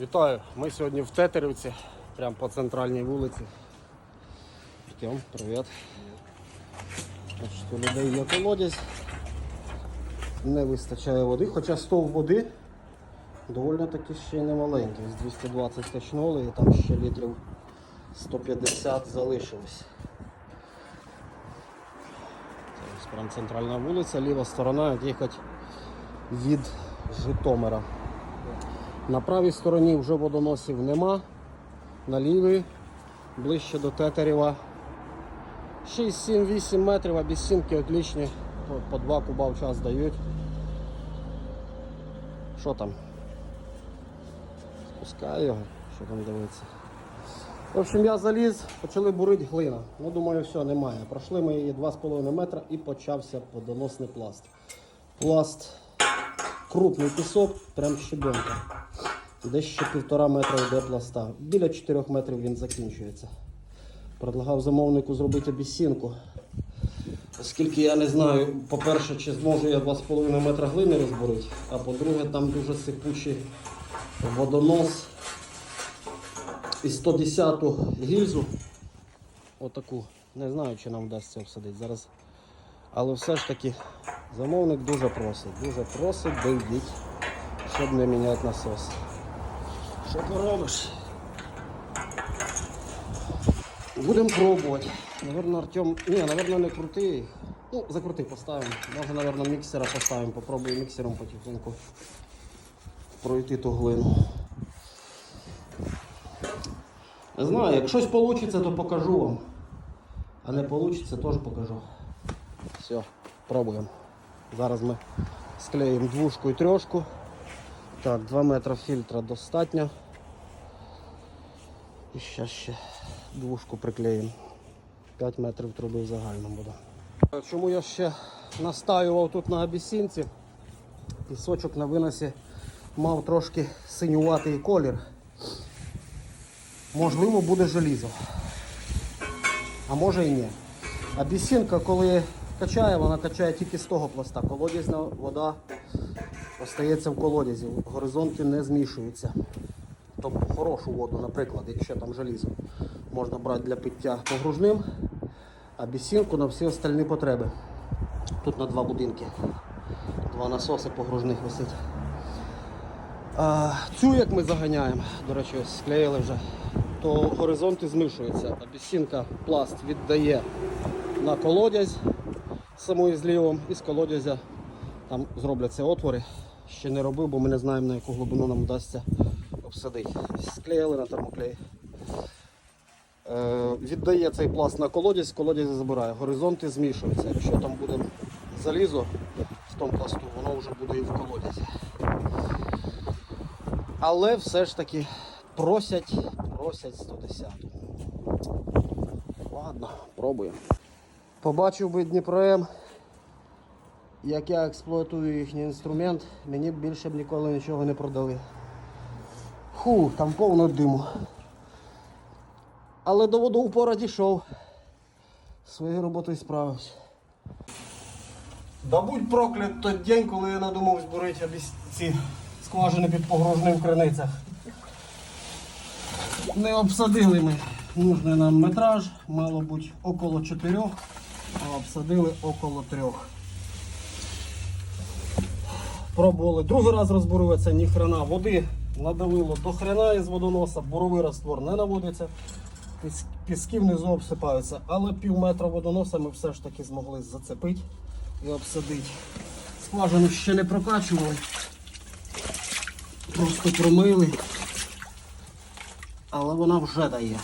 Вітаю! Ми сьогодні в Тетерівці, прямо по центральній вулиці. Артем, привіт. У людей є колодязь. Не вистачає води, хоча стов води доволі таки ще й немаленький. З 220 качнули і там ще літрів 150 залишилось. Це прям центральна вулиця, ліва сторона, як їхати від Житомира. На правій стороні вже водоносів нема. На лівій, ближче до Тетерєва. 6, 7, 8 метрів, а без сімки отлічні. По 2 куба в час дають. Що там? Спускаю його, що там дивиться. В общем, я заліз, почали бурити глина. Ну, думаю, все, немає. Пройшли ми її 2,5 метра і почався водоносний пласт. Пласт крупний пісок, прям щебенка. Десь ще півтора метра йде пласта. Біля 4 метрів він закінчується. Предлагав замовнику зробити обіцінку. Оскільки я не знаю, по-перше, чи зможу я 2,5 метра глини розбурити, а по-друге, там дуже сипучий водонос. І 110-ту гільзу. Отаку. Не знаю, чи нам вдасться обсадити зараз. Але все ж таки замовник дуже просить. Дуже просить, дойдіть, щоб не міняти насос. Що поробиш? Будемо пробувати. Наверно, Артем. Ні, наверно, не крутий. Ну, закрути поставимо. Може, наверно, міксера поставимо. Попробую міксером потихоньку пройти ту глину. Не знаю, як щось вийде, то покажу вам. А не вийде, теж покажу. Все, пробуємо. Зараз ми склеїмо двушку і трьошку. Так, 2 метри фільтра достатньо. І зараз ще двушку приклеїмо. 5 метрів труби в загальному буде. Чому я ще настаював тут на абісінці? Пісочок на виносі мав трошки синюватий колір. Можливо, буде желізо. А може і ні. Абісінка, коли качає, вона качає тільки з того пласта. Колодязна вода остається в колодязі, горизонти не змішуються. Тобто хорошу воду, наприклад, якщо там желізо, можна брати для пиття погружним, а бісінку на всі остальні потреби. Тут на два будинки. Два насоси погружних висить. А, цю як ми заганяємо, до речі, ось склеїли вже, то горизонти змішуються. А бісінка пласт віддає на колодязь самої злівом і з колодязя там зробляться отвори. Ще не робив, бо ми не знаємо на яку глибину нам вдасться обсадити. Склеїли на термоклей. Е, віддає цей пласт на колодязь, колодязь забирає. Горизонти змішуються. Якщо там буде залізо в тому пласту, воно вже буде і в колодязі. Але все ж таки просять, просять 110. Ладно, пробуємо. Побачив би Дніпром, як я експлуатую їхній інструмент, мені б більше б ніколи нічого не продали. Ху, там повно диму. Але до водоупора дійшов. Своєю роботою справився. Да будь проклят той день, коли я надумав збурити ці скважини під погружним в криницях. Не обсадили ми нужний нам метраж, мало бути около 4, а обсадили около 3. Пробували другий раз розбурюватися, ні хрена води надавило до хрена із водоноса, буровий раствор не наводиться, піски внизу обсипаються, але пів метра водоноса ми все ж таки змогли зацепити і обсадити. Скважину ще не прокачували, просто промили, але вона вже дає.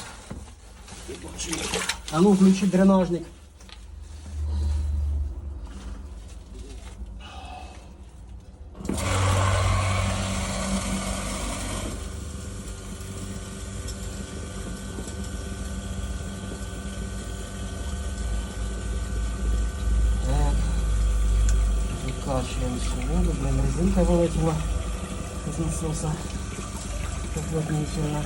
А ну включи дренажник. водичка. Вот блин, резинка вылетела из насоса. как вот Поплотничена.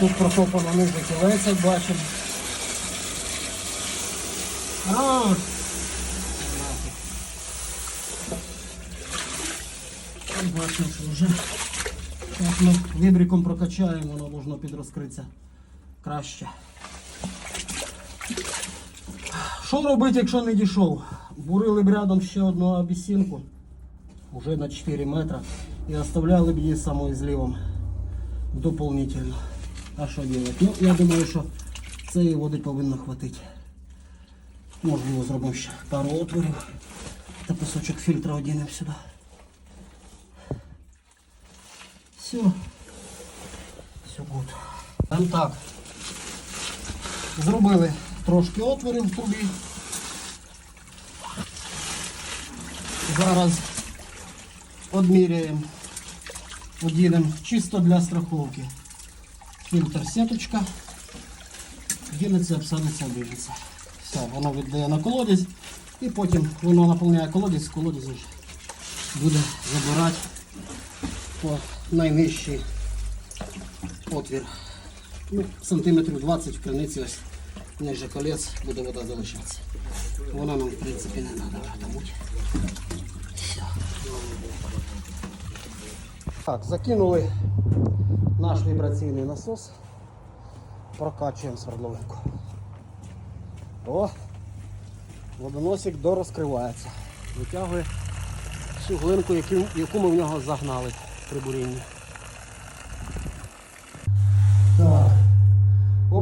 Тут прокопано ниже кілець, бачим. бачимо. А! бачим що вже так ми вібриком прокачаємо, воно можна підрозкритися. Краще. Що робити, якщо не дійшов? Бурили б рядом ще одну абісінку, вже на 4 метри, і оставляли б її самою злівом дополнительно. А що робити? Ну, я думаю, що цієї води повинно хватити. Можливо, зробимо ще пару отворів та кусочок фільтра одінемо сюди. Все. Все гуд. Там так. Зробили трошки отворів в трубі. Зараз одміряємо, одінемо чисто для страховки. Фільтр сіточка. Дінеться, обсадиться, обіжиться. Все, воно віддає на колодязь і потім воно наповняє колодязь, колодязь вже буде забирати по найнижчий отвір. Ну, сантиметрів 20 в криниці ось ниже колець буде вода залишатися. Вона нам в принципі не треба тому. Все. Так, закинули наш вібраційний насос. Прокачуємо свердловинку. О! Водоносик дорозкривається. Витягує всю глинку, яку ми в нього загнали при бурінні.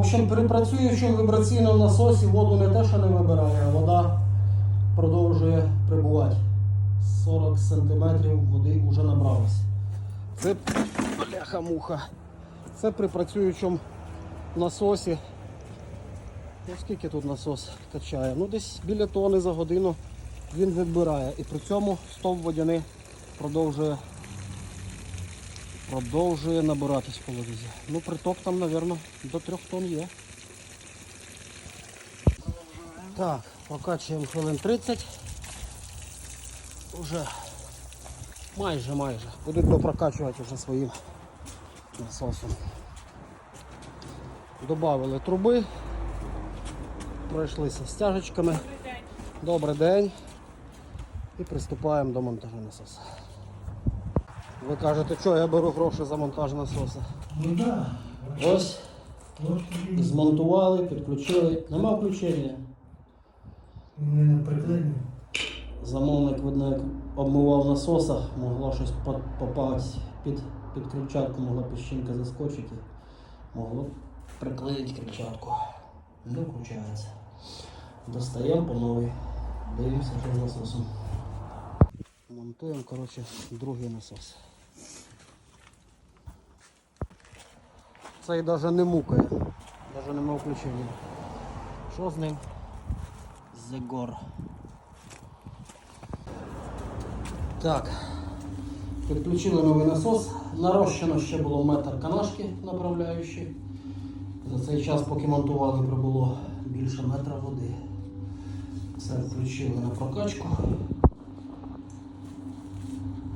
Общем, при працюючому вібраційному насосі воду не те, що не вибирає, а вода продовжує прибувати. 40 см води вже набралось. Це бляха-муха. Це при працюючому насосі. Ну, скільки тут насос качає? Ну десь біля тони за годину він відбирає. І при цьому стовп водяний продовжує продовжує набиратись в колодязі. Ну приток там, мабуть, до 3 тонн є. Так, прокачуємо хвилин 30. Уже майже майже. Будуть допрокачувати вже своїм насосом. Добавили труби, пройшлися стяжечками. Добрий день. І приступаємо до монтажу насоса. Ви кажете, що я беру гроші за монтаж насоса? Ну так. Ось змонтували, підключили. Нема включення. Не. Замовник, видно, як обмивав насоса, могло щось по- попасти під, під крильчатку, могла піщинка заскочити. Могло приклеїти крильчатку. Не включається. Достаємо по новій. Дивимося, що з насосом. Монтуємо, коротше, другий насос. Цей навіть не мукає. Навіть нема включення. Що з ним? Зегор. Так, підключили новий насос. Нарощено ще було метр канашки направляючи. За цей час, поки монтували, прибуло більше метра води. Все включили на прокачку.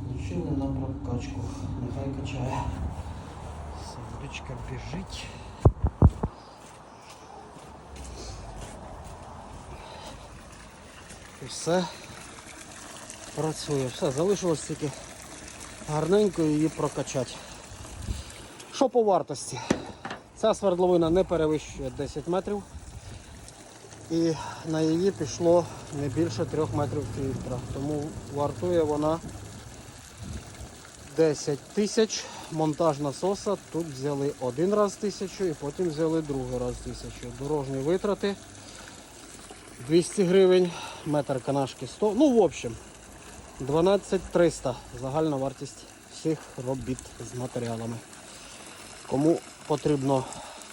Включили на прокачку. Нехай качає. Водичка біжить. І все працює. Все, залишилось тільки гарненько її прокачати. Що по вартості? Ця свердловина не перевищує 10 метрів. І на її пішло не більше 3 метрів фільтра. Тому вартує вона 10 тисяч. Монтаж насоса тут взяли один раз тисячу і потім взяли другий раз тисячу. Дорожні витрати 200 гривень, метр канашки 100. Ну, в общем, 12 300 загальна вартість всіх робіт з матеріалами. Кому потрібна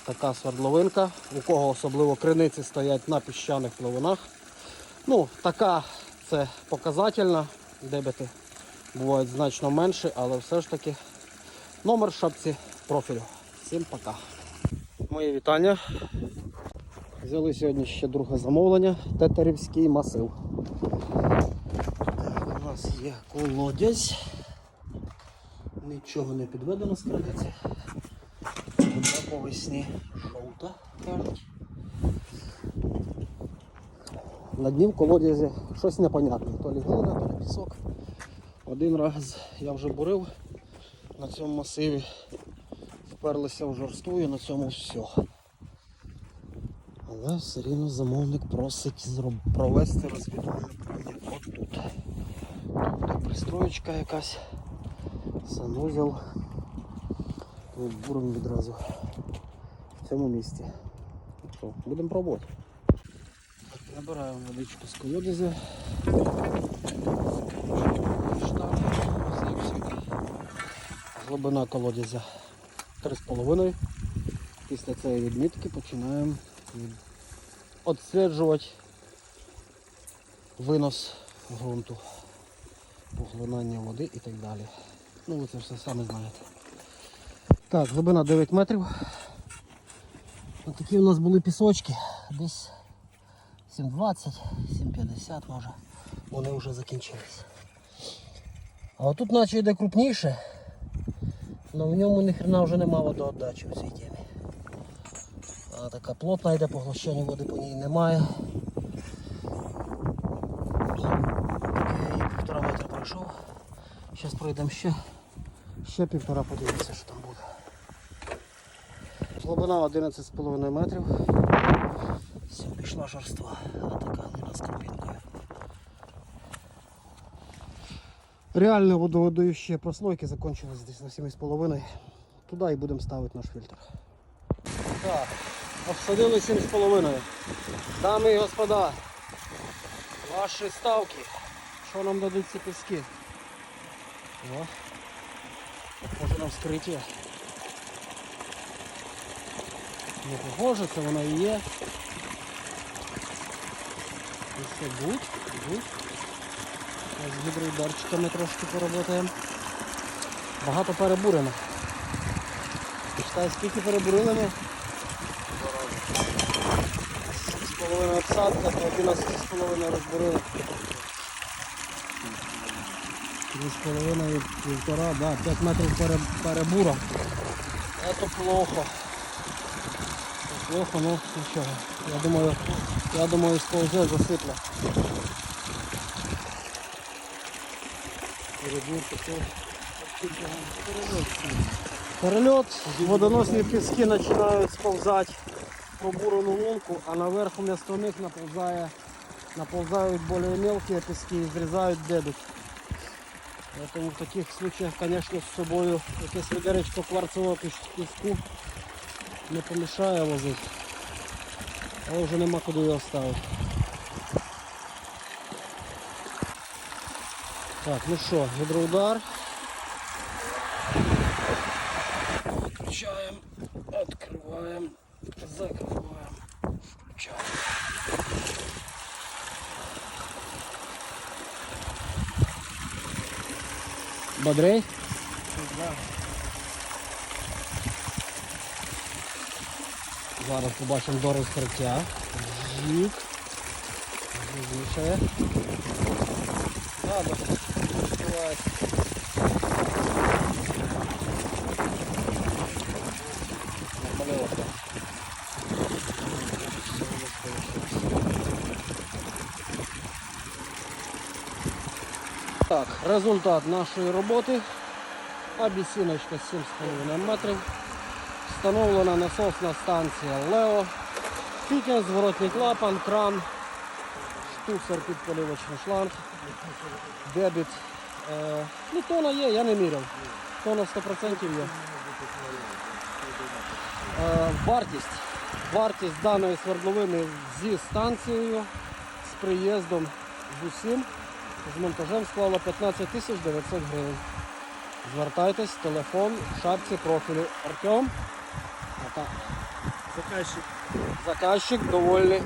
така свердловинка, у кого особливо криниці стоять на піщаних пливунах. Ну, така це показательна, дебети бувають значно менші, але все ж таки номер шапці профілю. Всім пока. Мої вітання. Взяли сьогодні ще друге замовлення. Тетерівський масив. Так, у нас є колодязь. Нічого не підведено з. Вода по весні жовта, кажуть. На дні в колодязі щось непонятне. То лі глина, то лі пісок. Один раз я вже бурив на цьому масиві. Вперлися в жорству і на цьому все. Але все рівно замовник просить провести розвідувальне бурення отут. Тут буде пристроєчка якась, санузел. Буримо відразу в цьому місці. Що, будемо пробувати. Набираємо водичку з колодязя. Глибина колодязя 3,5. Після цієї відмітки починаємо відсліджувати винос ґрунту, поглинання води і так далі. Ну ви це все самі знаєте. Так, глибина 9 метрів. Ось такі у нас були пісочки, десь 7,20, 7,50 може. Вони вже закінчились. А отут наче йде крупніше, але в ньому ніхрена вже нема водоотдачі у цій темі. Вона така плотна йде, поглощення води по ній немає. Так півтора метра пройшов. Зараз пройдемо ще. Ще півтора подивимося, що там буде. Глибина 11,5 метрів. Все, пішла жорства. Ось така глина з крупінкою. Реально водоводаючі прослойки закончились десь на 7,5. Туди і будемо ставити наш фільтр. Так, обсадили 7,5. Дами і господа, ваші ставки. Що нам дадуть ці піски? О, похоже на. Не похоже, це воно і є. І все будь, будь. З гідроударчиками трошки поработаємо. Багато перебурено. Читай, скільки перебурили ми? З половиною обсадка, то 11 з половиною розбурили. Дві з половиною, півтора, да, 5 метрів перебура. Це плохо. Плохо, ну нічого. Я думаю, я думаю, сповзе засипле. Перебур такий. Перельот, водоносні піски починають сповзати пробурену лунку, а наверх вместо них наползає, наползають более мелкие піски і зрізають дедуть. Поэтому в таких случаях, конечно, з собою якесь відеречко кварцевого піс- піску не помішає возити. Але вже нема куди його ставити. Так, ну що, гідроудар. Включаем, открываем, закрываем, включаем. Бодрей? Зараз побачимо до розкриття. Жік. Звішає. Да, відкривається. Так, результат нашої роботи. Абісіночка 7,5 метрів. Встановлена насосна станція Лео. Фітінг, зворотний клапан, кран, штуцер під поливочний шланг, дебіт. Е, ну, тона є, я не міряв. Тона 100% є. Е, вартість. Вартість даної свердловини зі станцією, з приїздом, з усім, з монтажем склала 15 тисяч 900 гривень. Звертайтесь, телефон, шапці профілю Артем. Заказчик. Заказчик довольний.